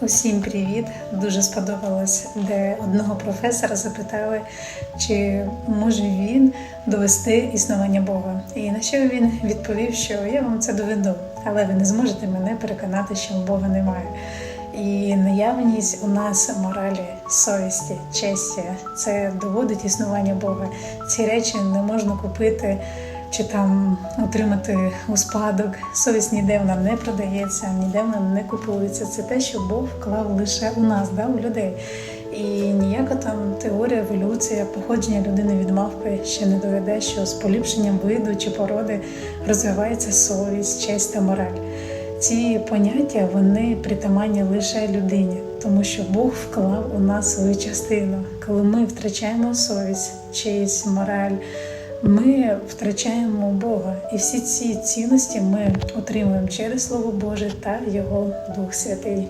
Усім привіт! Дуже сподобалось, де одного професора запитали, чи може він довести існування Бога. І на що він відповів, що я вам це доведу, але ви не зможете мене переконати, що Бога немає. І наявність у нас моралі, совісті, честі це доводить існування Бога. Ці речі не можна купити чи там отримати у спадок. Совість ніде вона не продається, ніде вона не купується. Це те, що Бог вклав лише у нас, да, у людей. І ніяка там теорія, еволюція, походження людини від мавпи ще не доведе, що з поліпшенням виду чи породи розвивається совість, честь та мораль. Ці поняття вони притаманні лише людині, тому що Бог вклав у нас свою частину. Коли ми втрачаємо совість, честь, мораль, ми втрачаємо Бога, і всі ці цінності ми отримуємо через Слово Боже та Його Дух Святий.